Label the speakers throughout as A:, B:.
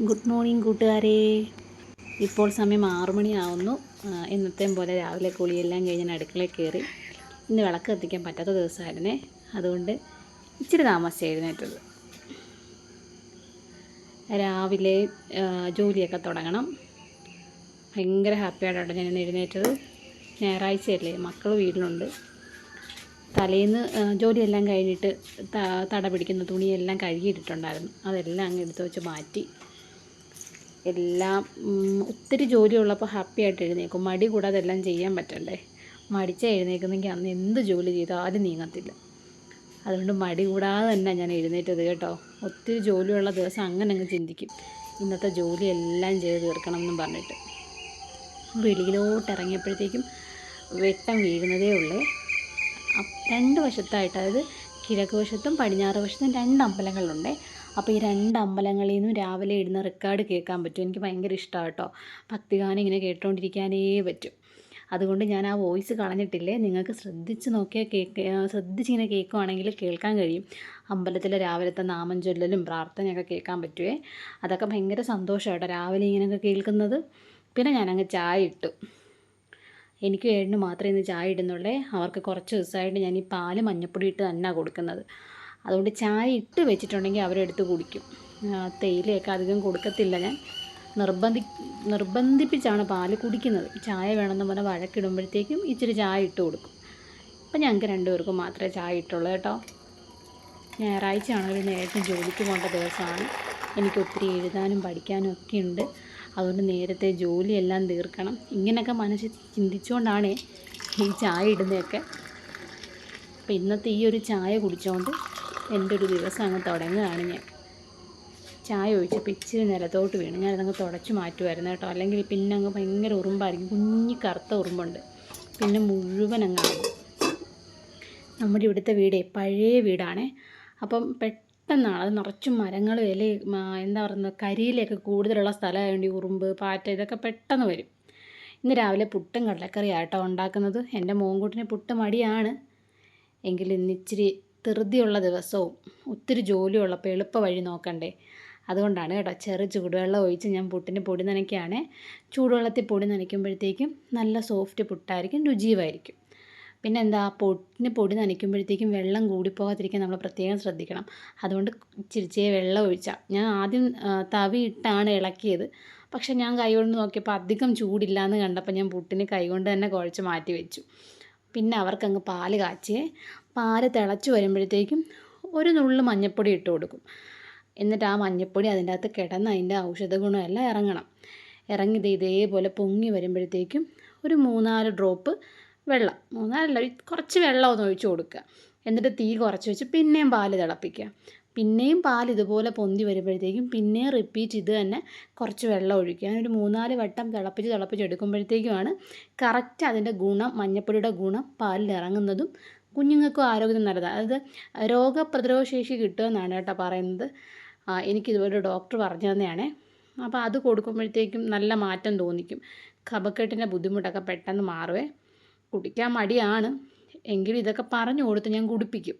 A: Good morning കൂട്ടുകാരെ. ഇപ്പോൾ സമയം ആറു മണിയാവുന്നു. ആ, എന്നത്തെയും പോലെ രാവിലെ കുളിയെല്ലാം കഴിഞ്ഞ് ഞാൻ അടുക്കളയിൽ കയറി ഇന്ന് വിളക്ക് കത്തിക്കാൻ പറ്റാത്ത ദിവസമായിരുന്നേ. അതുകൊണ്ട് ഇച്ചിരി താമസിച്ച് എഴുന്നേറ്റത്. രാവിലെ ജോലിയൊക്കെ തുടങ്ങണം. ഭയങ്കര ഹാപ്പി ആയിട്ടാണ് ഞാൻ ഇന്ന് എഴുന്നേറ്റത്. ഞായറാഴ്ചയല്ലേ മക്കൾ വീട്ടിലുണ്ട്. തലേന്ന് ജോലിയെല്ലാം കഴിഞ്ഞിട്ട് തട പിടിക്കുന്ന തുണിയെല്ലാം കഴുകിയിട്ടിട്ടുണ്ടായിരുന്നു. അതെല്ലാം അങ്ങ് എടുത്തു വെച്ച് മാറ്റി എല്ലാം ഒത്തിരി ജോലി ഉള്ളപ്പോൾ ഹാപ്പി ആയിട്ട് എഴുന്നേക്കും മടി കൂടാതെ എല്ലാം ചെയ്യാൻ പറ്റണ്ടേ? മടിച്ച എഴുന്നേക്കുന്നെങ്കിൽ അന്ന് എന്ത് ജോലി ചെയ്താലും നീങ്ങത്തില്ല. അതുകൊണ്ട് മടി കൂടാതെ തന്നെ ഞാൻ എഴുന്നേറ്റത് കേട്ടോ. ഒത്തിരി ജോലിയുള്ള ദിവസം അങ്ങനെ അങ്ങ് ചിന്തിക്കും. ഇന്നത്തെ ജോലി എല്ലാം ചെയ്ത് തീർക്കണം എന്നും പറഞ്ഞിട്ട്. വെളിയിലോട്ട് ഇറങ്ങിയപ്പോഴത്തേക്കും വെട്ടം വീഴുന്നതേ ഉള്ളേ. രണ്ട് വശത്തായിട്ട് അതായത് കിഴക്ക് വശത്തും പടിഞ്ഞാറ് വശത്തും രണ്ട് അമ്പലങ്ങളുണ്ട്. അപ്പോൾ ഈ രണ്ട് അമ്പലങ്ങളിൽ നിന്നും രാവിലെ ഇടുന്ന റെക്കോർഡ് കേൾക്കാൻ പറ്റും. എനിക്ക് ഭയങ്കര ഇഷ്ടമാണ് കേട്ടോ ഭക്തിഗാനം ഇങ്ങനെ കേട്ടുകൊണ്ടിരിക്കാനേ പറ്റും. അതുകൊണ്ട് ഞാൻ ആ വോയിസ് കളഞ്ഞിട്ടില്ലേ? നിങ്ങൾക്ക് ശ്രദ്ധിച്ച് നോക്കിയാൽ കേക്ക് ശ്രദ്ധിച്ചിങ്ങനെ കേൾക്കുവാണെങ്കിൽ കേൾക്കാൻ കഴിയും. അമ്പലത്തിലെ രാവിലത്തെ നാമം ചൊല്ലലും പ്രാർത്ഥനയൊക്കെ കേൾക്കാൻ പറ്റുമേ അതൊക്കെ ഭയങ്കര സന്തോഷമാണ് കേട്ടോ രാവിലെ ഇങ്ങനെയൊക്കെ കേൾക്കുന്നത്. പിന്നെ ഞാനങ്ങ് ചായ ഇട്ടു. എനിക്ക് ഏഴിന് മാത്രമേ ഇന്ന് ചായ ഇടുന്നുള്ളേ. അവർക്ക് കുറച്ച് ദിവസമായിട്ട് ഞാൻ ഈ പാൽ മഞ്ഞപ്പൊടി ഇട്ട് തന്നെയാണ് കൊടുക്കുന്നത്. അതുകൊണ്ട് ചായ ഇട്ട് വെച്ചിട്ടുണ്ടെങ്കിൽ അവരെടുത്ത് കുടിക്കും. തേയിലയൊക്കെ അധികം കൊടുക്കത്തില്ല ഞാൻ. നിർബന്ധി നിർബന്ധിപ്പിച്ചാണ് പാൽ കുടിക്കുന്നത്. ചായ വേണമെന്ന് പറഞ്ഞാൽ വഴക്കിടുമ്പോഴത്തേക്കും ഇച്ചിരി ചായ ഇട്ട് കൊടുക്കും. അപ്പം ഞങ്ങൾക്ക് രണ്ടുപേർക്കും മാത്രമേ ചായ ഇട്ടുള്ളൂ കേട്ടോ. ഞായറാഴ്ച ആണെങ്കിൽ നേരത്തെ ജോലിക്ക് പോകേണ്ട ദിവസമാണ്. എനിക്ക് ഒത്തിരി എഴുതാനും പഠിക്കാനും ഒക്കെ ഉണ്ട്. അതുകൊണ്ട് നേരത്തെ ജോലിയെല്ലാം തീർക്കണം. ഇങ്ങനെയൊക്കെ മനസ്സിൽ ചിന്തിച്ചുകൊണ്ടാണ് ഈ ചായ ഇടുന്നതൊക്കെ. അപ്പം ഇന്നത്തെ ഈ ഒരു ചായ കുടിച്ചുകൊണ്ട് എന്റെ ഒരു ദിവസം അങ്ങ് തുടങ്ങുകയാണ് ഞാൻ. ചായ ഒഴിച്ചപ്പോൾ ഇച്ചിരി നിലത്തോട്ട് വീണ്. ഞാനതങ്ങ് തുടച്ച് മാറ്റുമായിരുന്നു കേട്ടോ. അല്ലെങ്കിൽ പിന്നെ അങ്ങ് ഭയങ്കര ഉറുമ്പായിരിക്കും. കുഞ്ഞി കറുത്ത ഉറുമ്പുണ്ട്. പിന്നെ മുഴുവൻ അങ്ങാണ് നമ്മുടെ ഇവിടുത്തെ വീടേ പഴയ വീടാണേ. അപ്പം പെട്ടെന്നാണ് അത് നിറച്ചും മരങ്ങളും ഇല എന്താ പറയുന്നത് കരിയിലൊക്കെ കൂടുതലുള്ള സ്ഥലമായതുകൊണ്ട് ഉറുമ്പ് പാറ്റ ഇതൊക്കെ പെട്ടെന്ന് വരും. ഇന്ന് രാവിലെ പുട്ടും കടലക്കറിയാട്ടോ ഉണ്ടാക്കുന്നത്. എന്റെ മോൻകുട്ടിന് പുട്ട് മടിയാണ്. എങ്കിലും ഇന്ന് ഇച്ചിരി ധൃതിയുള്ള ദിവസവും ഒത്തിരി ജോലിയുള്ളപ്പോൾ എളുപ്പ വഴി നോക്കണ്ടേ? അതുകൊണ്ടാണ് കേട്ടോ ചെറു ചൂടുവെള്ളം ഒഴിച്ച് ഞാൻ പുട്ടിന് പൊടി നനയ്ക്കുകയാണ് ചൂടുവെള്ളത്തിൽ പൊടി നനയ്ക്കുമ്പോഴത്തേക്കും നല്ല സോഫ്റ്റ് പുട്ടായിരിക്കും രുചിയുമായിരിക്കും. പിന്നെ എന്താ പൊട്ടിന് പൊടി നനയ്ക്കുമ്പോഴത്തേക്കും വെള്ളം കൂടിപ്പോകാതിരിക്കാൻ നമ്മൾ പ്രത്യേകം ശ്രദ്ധിക്കണം. അതുകൊണ്ട് ഇച്ചിരിച്ചേ വെള്ളം ഒഴിച്ചാൽ ഞാൻ ആദ്യം തവി ഇട്ടാണ് ഇളക്കിയത്. പക്ഷേ ഞാൻ കൈകൊണ്ട് നോക്കിയപ്പോൾ അധികം ചൂടില്ല എന്ന് കണ്ടപ്പോൾ ഞാൻ പുട്ടിന് കൈകൊണ്ട് തന്നെ കുഴച്ച് മാറ്റി വെച്ചു. പിന്നെ അവർക്കങ്ങ് പാൽ കാച്ചിയേ. പാൽ തിളച്ച് വരുമ്പോഴത്തേക്കും ഒരു നുള്ളു മഞ്ഞൾപ്പൊടി ഇട്ട് കൊടുക്കും. എന്നിട്ട് ആ മഞ്ഞൾപ്പൊടി അതിന്റെ അകത്ത് കിടന്ന് അതിന്റെ ഔഷധ ഗുണമെല്ലാം ഇറങ്ങണം. ഇറങ്ങി ഇതേപോലെ പൊങ്ങി വരുമ്പോഴത്തേക്കും ഒരു മൂന്നാൽ ഡ്രോപ്പ് വെള്ളം മൂന്നാലല്ല കുറച്ച് വെള്ളം ഒന്ന് ഒഴിച്ച് കൊടുക്കുക. എന്നിട്ട് തീ കുറച്ച് വെച്ച് പിന്നെയും പാൽ തിളപ്പിക്കുക. പിന്നെയും പാൽ ഇതുപോലെ പൊന്തി വരുമ്പോഴത്തേക്കും പിന്നെയും റിപ്പീറ്റ് ഇത് തന്നെ കുറച്ച് വെള്ളം ഒഴിക്കുക. അതിനൊരു മൂന്നാൽ വട്ടം തിളപ്പിച്ച് തിളപ്പിച്ച് എടുക്കുമ്പോഴത്തേക്കുമാണ് കറക്റ്റ് അതിന്റെ ഗുണം മഞ്ഞപ്പൊടിയുടെ ഗുണം പാലിൽ ഇറങ്ങുന്നതും കുഞ്ഞുങ്ങൾക്കും ആരോഗ്യം നല്ലതാണ് അതായത് രോഗപ്രതിരോധ ശേഷി കിട്ടുമെന്നാണ് കേട്ടോ പറയുന്നത്. എനിക്കിതുപോലെ ഡോക്ടർ പറഞ്ഞു തന്നെയാണേ. അപ്പോൾ അത് കൊടുക്കുമ്പോഴത്തേക്കും നല്ല മാറ്റം തോന്നിക്കും. കഫക്കെട്ടിന്റെ ബുദ്ധിമുട്ടൊക്കെ പെട്ടെന്ന് മാറുവേ. കുടിക്കാൻ മടിയാണ്. എങ്കിലും ഇതൊക്കെ പറഞ്ഞു കൊടുത്ത് ഞാൻ കുടിപ്പിക്കും.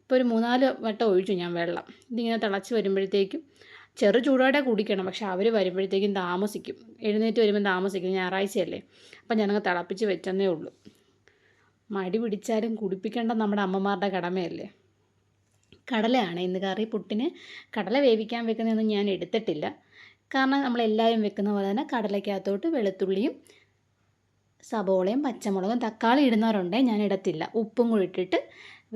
A: ഇപ്പോൾ ഒരു മൂന്നാൽ വട്ടം ഒഴിച്ചു ഞാൻ വെള്ളം. ഇതിങ്ങനെ തിളച്ച് വരുമ്പോഴത്തേക്കും ചെറു ചൂടോടെ കുടിക്കണം. പക്ഷെ അവർ വരുമ്പോഴത്തേക്കും താമസിക്കും. എഴുന്നേറ്റ് വരുമ്പോൾ താമസിക്കും. ഞായറാഴ്ചയല്ലേ. അപ്പം ഞാനങ്ങ് തിളപ്പിച്ച് വെച്ചെന്നേ ഉള്ളൂ. മടി പിടിച്ചാലും കുടിപ്പിക്കേണ്ട നമ്മുടെ അമ്മമാരുടെ കടമയല്ലേ? കടലയാണ്. ഇന്ന് കറി പുട്ടിന് കടല വേവിക്കാൻ വെക്കുന്നതൊന്നും ഞാൻ എടുത്തിട്ടില്ല. കാരണം നമ്മളെല്ലാവരും വെക്കുന്ന പോലെ തന്നെ കടലയ്ക്കകത്തോട്ട് വെളുത്തുള്ളിയും സബോളയും പച്ചമുളകും തക്കാളി ഇടുന്നവരുണ്ടേ ഞാൻ ഇടത്തില്ല. ഉപ്പും കൂടി ഇട്ടിട്ട്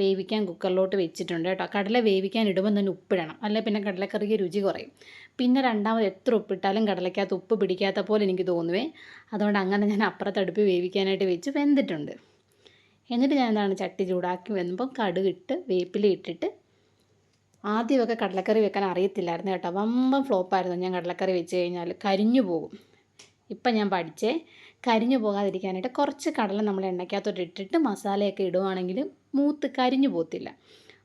A: വേവിക്കാൻ കുക്കറിലോട്ട് വെച്ചിട്ടുണ്ട് കേട്ടോ. കടല വേവിക്കാൻ ഇടുമ്പോൾ തന്നെ ഉപ്പിടണം. അല്ലെങ്കിൽ പിന്നെ കടലക്കറിക്ക് രുചി കുറയും. പിന്നെ രണ്ടാമത് എത്ര ഉപ്പിട്ടാലും കടലയ്ക്കകത്ത് ഉപ്പ് പിടിക്കാത്ത പോലെ എനിക്ക് തോന്നുവേ. അതുകൊണ്ട് അങ്ങനെ ഞാൻ അപ്പുറത്തടുപ്പ് വേവിക്കാനായിട്ട് വെച്ച് വെന്തിട്ടുണ്ട്. എന്നിട്ട് ഞാൻ എന്താണ് ചട്ടി ചൂടാക്കി വന്നപ്പോൾ കടുകിട്ട് വേപ്പില ഇട്ടിട്ട് ആദ്യമൊക്കെ കടലക്കറി വെക്കാൻ അറിയത്തില്ലായിരുന്നു കേട്ടോ. വമ്പം ഫ്ലോപ്പായിരുന്നു ഞാൻ കടലക്കറി വെച്ച് കഴിഞ്ഞാൽ കരിഞ്ഞു പോകും. ഇപ്പം ഞാൻ പഠിച്ചേ കരിഞ്ഞു പോകാതിരിക്കാനായിട്ട് കുറച്ച് കടല നമ്മൾ എണ്ണയ്ക്കകത്തോട്ട് ഇട്ടിട്ട് മസാലയൊക്കെ ഇടുവാണെങ്കിൽ മൂത്ത് കരിഞ്ഞു പോകത്തില്ല.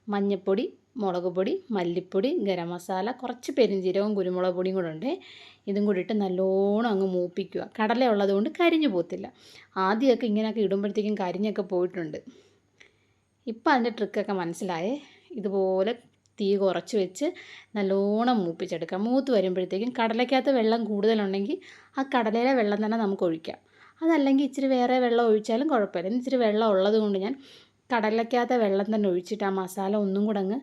A: മഞ്ഞൾപ്പൊടി മുളക് പൊടി മല്ലിപ്പൊടി ഗരം മസാല കുറച്ച് പെരിഞ്ചീരകവും കുരുമുളക് പൊടിയും കൂടെ ഉണ്ട്. ഇതും കൂടി ഇട്ട് നല്ലോണം അങ്ങ് മൂപ്പിക്കുക. കടല ഉള്ളതുകൊണ്ട് കരിഞ്ഞു പോകത്തില്ല. ആദ്യമൊക്കെ ഇങ്ങനെയൊക്കെ ഇടുമ്പോഴത്തേക്കും കരിഞ്ഞൊക്കെ പോയിട്ടുണ്ട്. ഇപ്പം അതിന്റെ ട്രിക്കൊക്കെ മനസ്സിലായേ? ഇതുപോലെ തീ കുറച്ച് വെച്ച് നല്ലോണം മൂപ്പിച്ചെടുക്കാം മൂത്ത് വരുമ്പോഴത്തേക്കും കടലയ്ക്കകത്ത് വെള്ളം കൂടുതലുണ്ടെങ്കിൽ ആ കടലയിലെ വെള്ളം തന്നെ നമുക്ക് ഒഴിക്കാം. അതല്ലെങ്കിൽ ഇച്ചിരി വേറെ വെള്ളം ഒഴിച്ചാലും കുഴപ്പമില്ല. ഇച്ചിരി വെള്ളം ഉള്ളത് കൊണ്ട് ഞാൻ കടലയ്ക്കകത്തെ വെള്ളം തന്നെ ഒഴിച്ചിട്ട് ആ മസാല ഒന്നും കൂടെ അങ്ങ്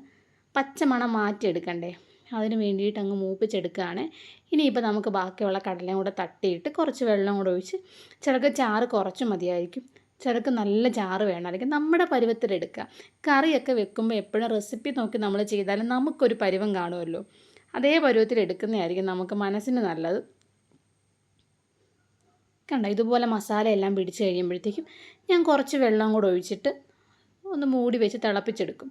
A: പച്ചമണം മാറ്റിയെടുക്കണ്ടേ. അതിന് വേണ്ടിയിട്ട് അങ്ങ് മൂപ്പിച്ചെടുക്കുകയാണ്. ഇനിയിപ്പോൾ നമുക്ക് ബാക്കിയുള്ള കടലയും കൂടെ തട്ടിയിട്ട് കുറച്ച് വെള്ളം കൂടെ ഒഴിച്ച് ചിലക്ക് ചാറ് കുറച്ച് മതിയായിരിക്കും. ചിലക്ക് നല്ല ചാറ് അല്ലെങ്കിൽ നമ്മുടെ പരുവത്തിലെടുക്കുക കറിയൊക്കെ വെക്കുമ്പോൾ എപ്പോഴും റെസിപ്പി നോക്കി നമ്മൾ ചെയ്താലും നമുക്കൊരു പരുവം കാണുമല്ലോ. അതേ പരുവത്തിൽ എടുക്കുന്നതായിരിക്കും നമുക്ക് മനസ്സിന് നല്ലത്. കണ്ട? ഇതുപോലെ മസാല എല്ലാം പിടിച്ച് കഴിയുമ്പോഴത്തേക്കും ഞാൻ കുറച്ച് വെള്ളം കൂടെ ഒഴിച്ചിട്ട് ഒന്ന് മൂടി വെച്ച് തിളപ്പിച്ചെടുക്കും.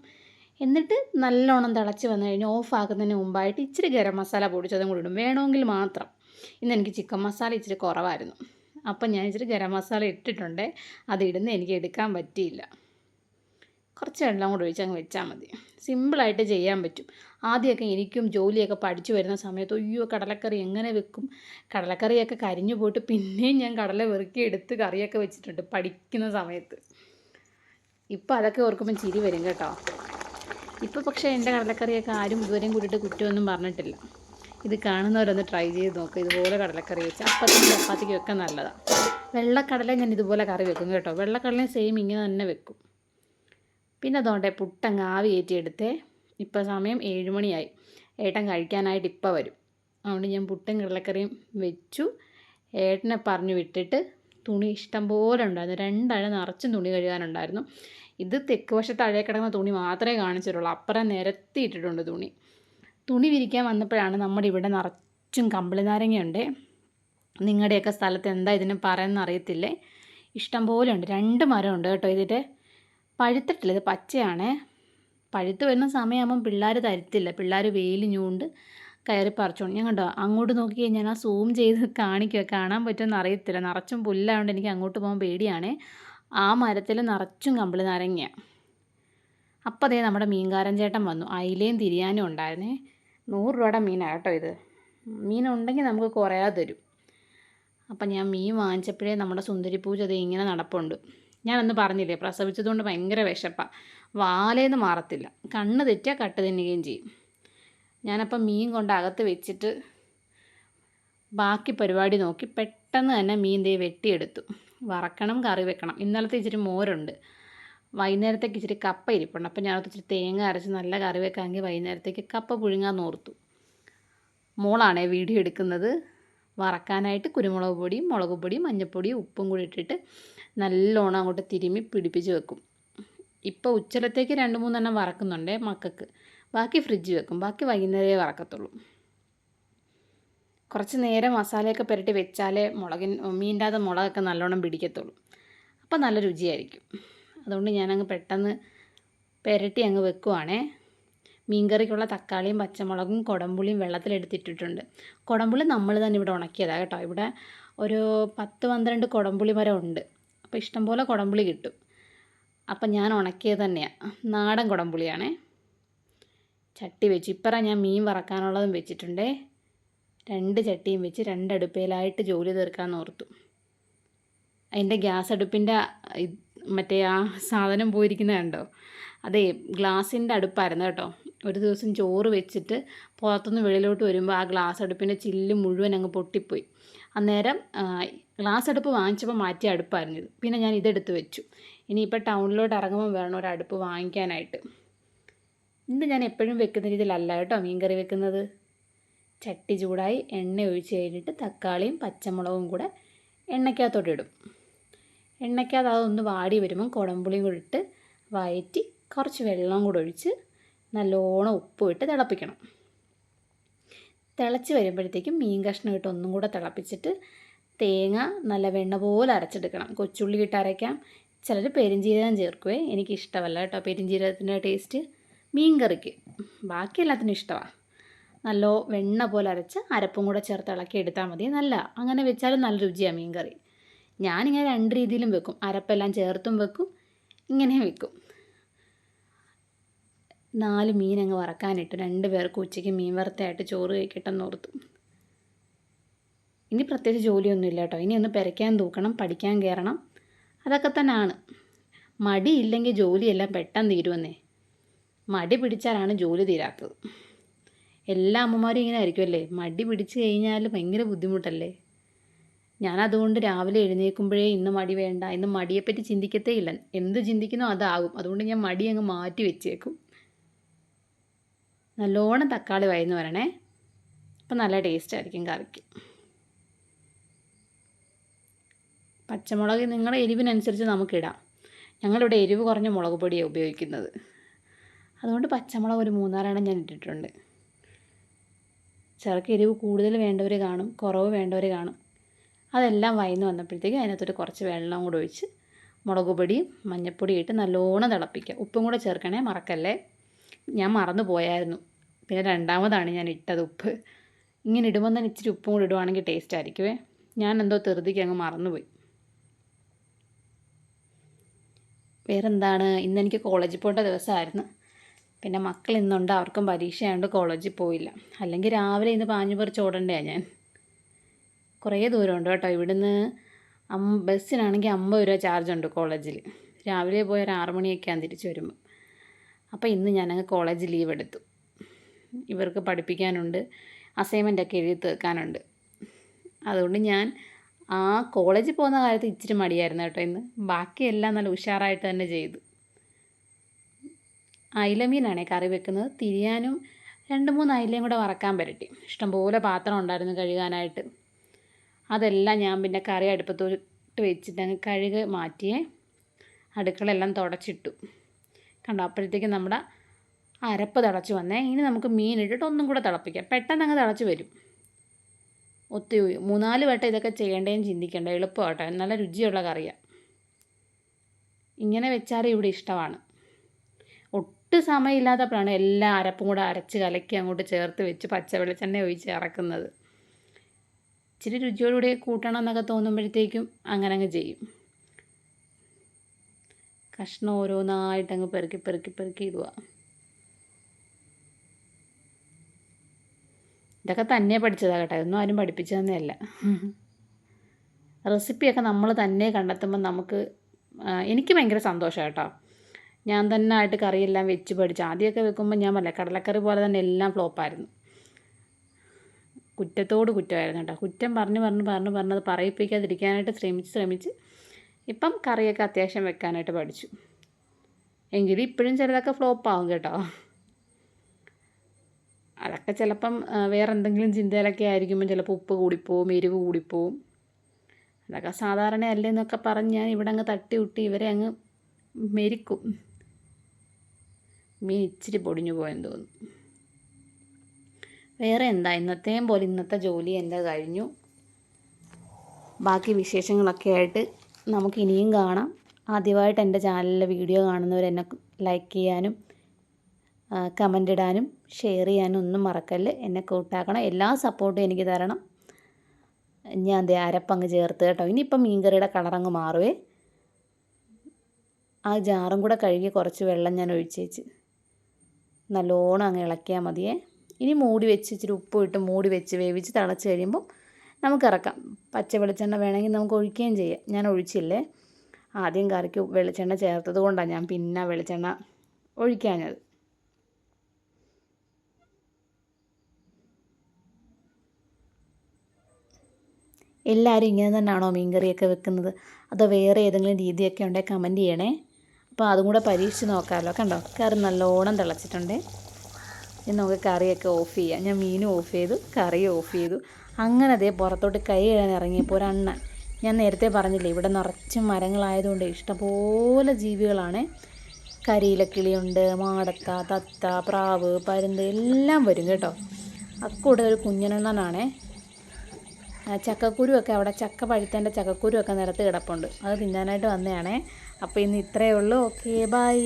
A: എന്നിട്ട് നല്ലോണം തിളച്ച് വന്നു കഴിഞ്ഞാൽ ഓഫ് ആക്കുന്നതിന് മുമ്പായിട്ട് ഇച്ചിരി ഗരം മസാല പൊടിച്ചതും കൂടി ഇടും. വേണമെങ്കിൽ മാത്രം. ഇന്ന് എനിക്ക് ചിക്കൻ മസാല ഇച്ചിരി കുറവായിരുന്നു. അപ്പം ഞാൻ ഇച്ചിരി ഗരം മസാല ഇട്ടിട്ടുണ്ട്. അത് ഇടുന്ന എനിക്ക് എടുക്കാൻ പറ്റിയില്ല. കുറച്ച് വെള്ളം കൂടെ ഒഴിച്ച് അങ്ങ് വെച്ചാൽ മതി. സിമ്പിളായിട്ട് ചെയ്യാൻ പറ്റും. ആദ്യമൊക്കെ എനിക്കും ജോലിയൊക്കെ പഠിച്ചു വരുന്ന സമയത്ത് അയ്യോ കടലക്കറി എങ്ങനെ വെക്കും? കടലക്കറിയൊക്കെ കരിഞ്ഞു പോയിട്ട് പിന്നെയും ഞാൻ കടല വെറുക്കി എടുത്ത് കറിയൊക്കെ വെച്ചിട്ടുണ്ട് പഠിക്കുന്ന സമയത്ത്. ഇപ്പോൾ അതൊക്കെ ഓർക്കുമ്പം ചിരി വരും കേട്ടോ. ഇപ്പോൾ പക്ഷേ എന്റെ കടലക്കറിയൊക്കെ ആരും ഇതുവരെയും കൂട്ടിയിട്ട് കുറ്റമൊന്നും പറഞ്ഞിട്ടില്ല. ഇത് കാണുന്നവരൊന്ന് ട്രൈ ചെയ്ത് നോക്കുക ഇതുപോലെ കടലക്കറി വെച്ച്. അപ്പത്തിനും ചപ്പാത്തിക്കും ഒക്കെ നല്ലതാണ് വെള്ളക്കടല ഞാൻ ഇതുപോലെ കറി വെക്കും കേട്ടോ. വെള്ളക്കടലയും സെയിം ഇങ്ങനെ തന്നെ വെക്കും. പിന്നെ അതുകൊണ്ടേ പുട്ടങ്ങ് ആവി കയറ്റിയെടുത്തേ. ഇപ്പോൾ സമയം ഏഴ് മണിയായി. ഏട്ടൻ കഴിക്കാനായിട്ട് ഇപ്പോൾ വരും. അതുകൊണ്ട് ഞാൻ പുട്ടും കടലക്കറിയും വെച്ചു. ഏട്ടനെ പറഞ്ഞു വിട്ടിട്ട് തുണി ഇഷ്ടം പോലെ ഉണ്ടായിരുന്നു. രണ്ടഴ നിറച്ചും തുണി കഴുകാനുണ്ടായിരുന്നു. ഇത് തെക്ക് വശത്ത് അഴയെ കിടക്കുന്ന തുണി മാത്രമേ കാണിച്ചിട്ടുള്ളൂ അപ്പുറം നിരത്തിയിട്ടിട്ടുണ്ട് തുണി. തുണി വിരിക്കാൻ വന്നപ്പോഴാണ് നമ്മുടെ ഇവിടെ നിറച്ചും കമ്പിളി നാരങ്ങയുണ്ട് നിങ്ങളുടെയൊക്കെ സ്ഥലത്ത് എന്താ ഇതിന് പറയുന്ന അറിയത്തില്ലേ? ഇഷ്ടം പോലെ ഉണ്ട്. രണ്ട് മരം ഉണ്ട് കേട്ടോ ഇതിന്റെ പഴുത്തിട്ടില്ല. ഇത് പച്ചയാണ്. പഴുത്ത് വരുന്ന സമയമാകുമ്പം പിള്ളേർ തരുത്തില്ല. പിള്ളേർ വെയിൽ ഞൂണ്ട് കയറി പറിച്ചോണ്ട് ഞാൻ കണ്ടോ അങ്ങോട്ട് നോക്കി ഞാൻ ആ സൂം ചെയ്ത് കാണിക്കുക കാണാൻ പറ്റുമെന്ന് അറിയത്തില്ല നിറച്ചും പുല്ലായതുകൊണ്ട് എനിക്ക് അങ്ങോട്ട് പോകാൻ പേടിയാണ്. ആ മരത്തിൽ നിറച്ചും കമ്പിളി നാരങ്ങയാണ് അപ്പോൾ അതേ നമ്മുടെ മീൻകാരൻ ചേട്ടൻ വന്നു. അയിലയും തിരിയാനും ഉണ്ടായിരുന്നേ. നൂറ് രൂപയുടെ മീനാണ് കേട്ടോ ഇത്. മീനുണ്ടെങ്കിൽ നമുക്ക് കുറയാതെ തരും. അപ്പം ഞാൻ മീൻ വാങ്ങിച്ചപ്പോഴേ നമ്മുടെ സുന്ദരി പൂജ അത് ഇങ്ങനെ നടപ്പുണ്ട്. ഞാനന്ന് പറഞ്ഞില്ലേ പ്രസവിച്ചതുകൊണ്ട് ഭയങ്കര വിശപ്പാണ് വാലേന്ന് മാറത്തില്ല. കണ്ണ് തെറ്റിയാൽ കട്ട് തിന്നുകയും ചെയ്യും. ഞാനപ്പം മീൻ കൊണ്ട് അകത്ത് വെച്ചിട്ട് ബാക്കി പരിപാടി നോക്കി പെട്ടെന്ന് തന്നെ മീൻ ദേ വെട്ടിയെടുത്തു. വറക്കണം കറി വെക്കണം. ഇന്നലത്തെ ഇച്ചിരി മോരുണ്ട്. വൈകുന്നേരത്തേക്ക് ഇച്ചിരി കപ്പ ഇരിപ്പുണ്ട്. അപ്പം ഞാനത് ഇച്ചിരി തേങ്ങ അരച്ച് നല്ല കറി വെക്കാമെങ്കിൽ വൈകുന്നേരത്തേക്ക് കപ്പ പുഴുങ്ങാൻ ഓർത്തു മോളാണേ വീഡിയോ എടുക്കുന്നത്. വറക്കാനായിട്ട് കുരുമുളക് പൊടിയും മുളക് പൊടിയും മഞ്ഞൾപ്പൊടി ഉപ്പും കൂടി ഇട്ടിട്ട് നല്ലോണം അങ്ങോട്ട് തിരുമ്മി പിടിപ്പിച്ച് വെക്കും. ഇപ്പോൾ ഉച്ചലത്തേക്ക് രണ്ട് മൂന്നെണ്ണം വറക്കുന്നുണ്ടേ മക്കൾക്ക്. ബാക്കി ഫ്രിഡ്ജ് വെക്കും. ബാക്കി വൈകുന്നേരമേ വറക്കത്തുള്ളൂ. കുറച്ച് നേരം മസാലയൊക്കെ പുരട്ടി വെച്ചാലേ മുളകിൻ മീന്റെ മുളകൊക്കെ നല്ലോണം പിടിക്കത്തുള്ളൂ. അപ്പോൾ നല്ല രുചിയായിരിക്കും. അതുകൊണ്ട് ഞാനങ്ങ് പെട്ടെന്ന് പെരട്ടി അങ്ങ് വെക്കുവാണേ. മീൻകറിക്കുള്ള തക്കാളിയും പച്ചമുളകും കുടംപുളിയും വെള്ളത്തിലെടുത്തിട്ടിട്ടുണ്ട്. കുടംപുളി നമ്മൾ തന്നെ ഇവിടെ ഉണക്കിയതാണ് കേട്ടോ. ഇവിടെ ഒരു പത്ത് പന്ത്രണ്ട് കുടംപുളി മരം ഉണ്ട്. അപ്പോൾ ഇഷ്ടംപോലെ കുടംപുളി കിട്ടും. അപ്പം ഞാൻ ഉണക്കിയത് തന്നെയാണ് നാടൻ കുടംപുളിയാണേ. ചട്ടി വെച്ച് ഇപ്പറ ഞാൻ മീൻ വറക്കാനുള്ളതും വെച്ചിട്ടുണ്ടേ. രണ്ട് ചട്ടിയും വെച്ച് രണ്ടടുപ്പയിലായിട്ട് ജോലി തീർക്കാൻ ഓർത്തു. അതിന്റെ ഗ്യാസ് അടുപ്പിന്റെ മറ്റേ ആ സാധനം പോയിരിക്കുന്നത് കണ്ടോ? അതെ ഗ്ലാസിന്റെ അടുപ്പായിരുന്നു കേട്ടോ. ഒരു ദിവസം ചോറ് വെച്ചിട്ട് പുറത്തുനിന്ന് വെളിയിലോട്ട് വരുമ്പോൾ ആ ഗ്ലാസ് അടുപ്പിന്റെ ചില്ല് മുഴുവൻ അങ്ങ് പൊട്ടിപ്പോയി. അന്നേരം ഗ്ലാസ് അടുപ്പ് വാങ്ങിച്ചപ്പോൾ മാറ്റിയ അടുപ്പായിരുന്നു ഇത്. പിന്നെ ഞാൻ ഇതെടുത്ത് വെച്ചു. ഇനിയിപ്പോൾ ടൗണിലോട്ട് ഇറങ്ങുമ്പോൾ വേണം ഒരു അടുപ്പ് വാങ്ങിക്കാനായിട്ട്. ഇത് ഞാൻ എപ്പോഴും വെക്കുന്ന രീതിയിലല്ല കേട്ടോ മീൻ കറി വെക്കുന്നത്. ചട്ടി ചൂടായി എണ്ണ ഒഴിച്ച് കഴിഞ്ഞിട്ട് തക്കാളിയും പച്ചമുളകും കൂടെ എണ്ണയ്ക്കകത്തോട്ട് ഇടും. എണ്ണയ്ക്കകത്ത് അതൊന്ന് വാടി വരുമ്പം കുടമ്പുളിയും കൂടി ഇട്ട് വയറ്റി കുറച്ച് വെള്ളം കൂടെ ഒഴിച്ച് നല്ലോണം ഉപ്പ് ഇട്ട് തിളപ്പിക്കണം. തിളച്ച് വരുമ്പോഴത്തേക്കും മീൻ കഷ്ണം ഇട്ട് ഒന്നും കൂടെ തിളപ്പിച്ചിട്ട് തേങ്ങ നല്ല വെണ്ണ പോലെ അരച്ചെടുക്കണം. കൊച്ചുള്ളി ഇട്ട് അരയ്ക്കാം. ചിലർ പെരിഞ്ജീരകം ചേർക്കുവേ. എനിക്കിഷ്ടമല്ല കേട്ടോ പെരിഞ്ജീരകത്തിന്റെ ടേസ്റ്റ് മീൻ കറിക്ക്. ബാക്കി എല്ലാത്തിനും ഇഷ്ടമാണ് നല്ല വെണ്ണ പോലെ അരച്ച് അരപ്പും കൂടെ ചേർത്ത് ഇളക്കി എടുത്താൽ മതി. നല്ല. അങ്ങനെ വെച്ചാലും നല്ല രുചിയാണ് മീൻ കറി. ഞാനിങ്ങനെ രണ്ട് രീതിയിലും വെക്കും. അരപ്പെല്ലാം ചേർത്തും വെക്കും. ഇങ്ങനെയും വെക്കും. നാല് മീൻ അങ്ങ് വറക്കാനിട്ട് രണ്ട് പേർക്ക് ഉച്ചയ്ക്ക് മീൻ വറുത്തായിട്ട് ചോറ് കഴിക്കട്ടെന്ന് ഓർത്തു. ഇനി പ്രത്യേകിച്ച് ജോലിയൊന്നുമില്ല കേട്ടോ. ഇനി ഒന്ന് പെരയ്ക്കാൻ തൂക്കണം പഠിക്കാൻ കയറണം. അതൊക്കെ തന്നെയാണ് മടിയില്ലെങ്കിൽ ജോലിയെല്ലാം പെട്ടെന്ന് തീരുമെന്നേ. മടി പിടിച്ചാലാണ് ജോലി തീരാത്തത്. എല്ലാ അമ്മമാരും ഇങ്ങനെ ആയിരിക്കുമല്ലേ? മടി പിടിച്ച് കഴിഞ്ഞാൽ ഭയങ്കര ബുദ്ധിമുട്ടല്ലേ? ഞാൻ അതുകൊണ്ട് രാവിലെ എഴുന്നേൽക്കുമ്പോഴേ ഇന്ന് മടി വേണ്ട ഇന്ന് മടിയെപ്പറ്റി ചിന്തിക്കത്തേ ഇല്ല എന്ത് ചിന്തിക്കുന്നോ അതാകും. അതുകൊണ്ട് ഞാൻ മടി അങ്ങ് മാറ്റി വെച്ചേക്കും. നല്ലോണം തക്കാളി വയന്ന് വരണേ. അപ്പം നല്ല ടേസ്റ്റ് ആയിരിക്കും കറിക്ക്. പച്ചമുളക് നിങ്ങളുടെ എരിവിനനുസരിച്ച് നമുക്കിടാം. ഞങ്ങളിവിടെ എരിവ് കുറഞ്ഞ മുളക് പൊടിയാണ് ഉപയോഗിക്കുന്നത്. അതുകൊണ്ട് പച്ചമുളക് ഒരു മൂന്നാലെണ്ണം ഞാൻ ഇട്ടിട്ടുണ്ട്. ചിലർക്ക് എരിവ് കൂടുതൽ വേണ്ടവർ കാണും കുറവ് വേണ്ടവർ കാണും. അതെല്ലാം വയന്ന് വന്നപ്പോഴത്തേക്ക് അതിനകത്തൊരു കുറച്ച് വെള്ളം കൂടെ ഒഴിച്ച് മുളക് പൊടിയും മഞ്ഞൾപ്പൊടിയും ഇട്ട് നല്ലോണം തിളപ്പിക്കുക. ഉപ്പും കൂടെ ചേർക്കണേ മറക്കല്ലേ? ഞാൻ മറന്നു പോയായിരുന്നു. പിന്നെ രണ്ടാമതാണ് ഞാൻ ഇട്ടത് ഉപ്പ്. ഇങ്ങനെ ഇടുമ്പോൾ തന്നെ ഇച്ചിരി ഉപ്പും കൂടി ഇടുവാണെങ്കിൽ ടേസ്റ്റ് ആയിരിക്കുമേ ഞാൻ എന്തോ തെറുതിക്ക് അങ്ങ് മറന്നുപോയി. വേറെന്താണ്? ഇന്ന് എനിക്ക് കോളേജിൽ പോകേണ്ട ദിവസമായിരുന്നു. പിന്നെ മക്കൾ ഇന്നുണ്ട്. അവർക്കും പരീക്ഷയായതുകൊണ്ട് കോളേജിൽ പോയില്ല. അല്ലെങ്കിൽ രാവിലെ ഇന്ന് പാഞ്ഞു പറിച്ച് ഓടണ്ടേ ഞാൻ? കുറേ ദൂരമുണ്ട് കേട്ടോ. ഇവിടുന്ന് അം ബസ്സിനാണെങ്കിൽ അമ്പത് രൂപ ചാർജ് ഉണ്ട് കോളേജിൽ. രാവിലെ പോയ ഒരു ആറ് മണിയൊക്കെയാണ് തിരിച്ച് വരുമ്പോൾ അപ്പോൾ ഇന്ന് ഞാനങ്ങ് കോളേജ് ലീവ് എടുത്തു. ഇവർക്ക് പഠിപ്പിക്കാനുണ്ട്. അസൈൻമെന്റ് ഒക്കെ എഴുതി തീർക്കാനുണ്ട്. അതുകൊണ്ട് ഞാൻ ആ കോളേജിൽ പോകുന്ന കാലത്ത് ഇച്ചിരി മടിയായിരുന്നു കേട്ടോ ഇന്ന്. ബാക്കിയെല്ലാം നല്ല ഉഷാറായിട്ട് തന്നെ ചെയ്തു. അയിലമീനാണേ കറി വെക്കുന്നത്. തിരിയാനും രണ്ട് മൂന്ന് അയിലയും കൂടെ വറക്കാൻ പറ്റി ഇഷ്ടംപോലെ പാത്രം ഉണ്ടായിരുന്നു കഴുകാനായിട്ട്. അതെല്ലാം ഞാൻ പിന്നെ കറി അടുപ്പത്തോട്ട് വെച്ചിട്ട് അങ്ങ് കഴുകി മാറ്റിയേ അടുക്കളയെല്ലാം തുടച്ചിട്ടു. കണ്ടോ അപ്പോഴത്തേക്കും നമ്മുടെ അരപ്പ് തിളച്ച് വന്നേ. ഇനി നമുക്ക് മീൻ ഇട്ടിട്ട് ഒന്നും കൂടെ തിളപ്പിക്കാം. പെട്ടെന്ന് അങ്ങ് തിളച്ച് വരും. ഒത്തിരി മൂന്നാൽ വട്ടം ഇതൊക്കെ ചെയ്യേണ്ടതും ചിന്തിക്കേണ്ട. എളുപ്പമാട്ടോ. നല്ല രുചിയുള്ള കറിയാണ് ഇങ്ങനെ വെച്ചാൽ ഇവിടെ ഇഷ്ടമാണ്. ഒട്ടും സമയമില്ലാത്തപ്പോഴാണ് എല്ലാ അരപ്പും കൂടെ അരച്ച് കലക്കി അങ്ങോട്ട് ചേർത്ത് വെച്ച് പച്ച വെളിച്ചെണ്ണ ഒഴിച്ച് ഇറക്കുന്നത്. ഇച്ചിരി രുചിയോടുകൂടി കൂട്ടണം എന്നൊക്കെ തോന്നുമ്പോഴത്തേക്കും അങ്ങനെ അങ്ങ് ചെയ്യും. കഷ്ണം ഓരോന്നായിട്ട് അങ്ങ് പെറുക്കി പെറുക്കി പെറുക്കി ഇടുക. ഇതൊക്കെ തന്നെ പഠിച്ചതാണ് കേട്ടോ. ഇതൊന്നും ആരും പഠിപ്പിച്ചു തന്നെയല്ല റെസിപ്പിയൊക്കെ നമ്മൾ തന്നെ കണ്ടെത്തുമ്പോൾ നമുക്ക് എനിക്ക് ഭയങ്കര സന്തോഷം കേട്ടോ. ഞാൻ തന്നെ ആയിട്ട് കറിയെല്ലാം വെച്ച് പഠിച്ചു ആദ്യമൊക്കെ വെക്കുമ്പോൾ ഞാൻ പറയില്ല കടലക്കറി പോലെ തന്നെ എല്ലാം ഫ്ലോപ്പായിരുന്നു. കുറ്റത്തോട് കുറ്റമായിരുന്നു കേട്ടോ. കുറ്റം പറഞ്ഞ് പറഞ്ഞ് പറഞ്ഞ് പറഞ്ഞ് അത് പറയിപ്പിക്കാതിരിക്കാനായിട്ട് ശ്രമിച്ച് ശ്രമിച്ച് ഇപ്പം കറിയൊക്കെ അത്യാവശ്യം വെക്കാനായിട്ട് പഠിച്ചു. എങ്കിലും ഇപ്പോഴും ചിലതൊക്കെ ഫ്ലോപ്പാവും കേട്ടോ. അതൊക്കെ ചിലപ്പം വേറെ എന്തെങ്കിലും ചിന്തയിലൊക്കെ ആയിരിക്കുമ്പോൾ ചിലപ്പോൾ ഉപ്പ് കൂടിപ്പോവും എരിവ് കൂടിപ്പോവും. അതൊക്കെ സാധാരണ അല്ലെന്നൊക്കെ പറഞ്ഞ് ഞാൻ ഇവിടെ അങ്ങ് തട്ടി വിട്ടി ഇവരെ അങ്ങ് മെരിക്കും. മീൻ ഇച്ചിരി പൊടിഞ്ഞു പോയെന്ന് തോന്നുന്നു. വേറെ എന്താ? ഇന്നത്തെയും പോലെ ഇന്നത്തെ ജോലി എന്റെ കഴിഞ്ഞു. ബാക്കി വിശേഷങ്ങളൊക്കെ ആയിട്ട് നമുക്ക് ഇനിയും കാണാം. ആദ്യമായിട്ട് എന്റെ ചാനലിലെ വീഡിയോ കാണുന്നവർ എന്നെ ലൈക്ക് ചെയ്യാനും കമന്റ് ഇടാനും ഷെയർ ചെയ്യാനും ഒന്നും മറക്കല്ല്? എന്നെ കൂട്ടാക്കണം. എല്ലാ സപ്പോർട്ടും എനിക്ക് തരണം. ഞാൻ ദേ അരപ്പങ്ങ് ചേർത്ത് കേട്ടോ. ഇനിയിപ്പം മീൻകറിയുടെ കളറങ്ങ് മാറുവേ. ആ ജാറും കൂടെ കഴുകി കുറച്ച് വെള്ളം ഞാൻ ഒഴിച്ചേച്ച് നല്ലോണം അങ്ങ് ഇളക്കിയാൽ മതിയേ. ഇനി മൂടി വെച്ച് ഇച്ചിരി ഉപ്പ് ഇട്ട് മൂടി വെച്ച് വേവിച്ച് തിളച്ച് കഴിയുമ്പം നമുക്ക് ഇറക്കാം. പച്ച വെളിച്ചെണ്ണ വേണമെങ്കിൽ നമുക്ക് ഒഴിക്കുകയും ചെയ്യാം. ഞാൻ ഒഴിച്ചില്ലേ? ആദ്യം കറിക്ക് വെളിച്ചെണ്ണ ചേർത്തത് കൊണ്ടാണ് ഞാൻ പിന്നെ വെളിച്ചെണ്ണ ഒഴിക്കാഞ്ഞത്. എല്ലാവരും ഇങ്ങനെ തന്നെയാണോ മീൻകറിയൊക്കെ വെക്കുന്നത്? അതോ വേറെ ഏതെങ്കിലും രീതിയൊക്കെ ഉണ്ടെങ്കിൽ കമന്റ് ചെയ്യണേ. അപ്പോൾ അതും കൂടെ പരീക്ഷിച്ച് നോക്കാമല്ലോ. കണ്ടോ? കറി നല്ലോണം തിളച്ചിട്ടുണ്ട്. ഇനി നമുക്ക് കറിയൊക്കെ ഓഫ് ചെയ്യാം. ഞാൻ മീനും ഓഫ് ചെയ്തു കറി ഓഫ് ചെയ്തു. അങ്ങനെ അതേ പുറത്തോട്ട് കൈ ഇഴാൻ ഇറങ്ങിയപ്പോൾ ഒരെണ്ണ ഞാൻ നേരത്തെ പറഞ്ഞില്ലേ ഇവിടെ നിറച്ച് മരങ്ങളായതുകൊണ്ട് ഇഷ്ടംപോലെ ജീവികളാണ്. കരിയിലക്കിളിയുണ്ട് മാടത്ത തത്ത പ്രാവ് പരുന്ത് എല്ലാം വരും കേട്ടോ. അക്കൂടെ ഒരു കുഞ്ഞനെണ്ണനാണേ. ചക്കക്കുരുവൊക്കെ അവിടെ ചക്ക പഴുത്തേന്റെ ചക്കക്കുരുവൊക്കെ നിരത്ത് കിടപ്പുണ്ട്. അത് തിന്നാനായിട്ട് വന്നതാണേ. അപ്പോൾ ഇന്ന് ഇത്രയേ ഉള്ളൂ. Okay bye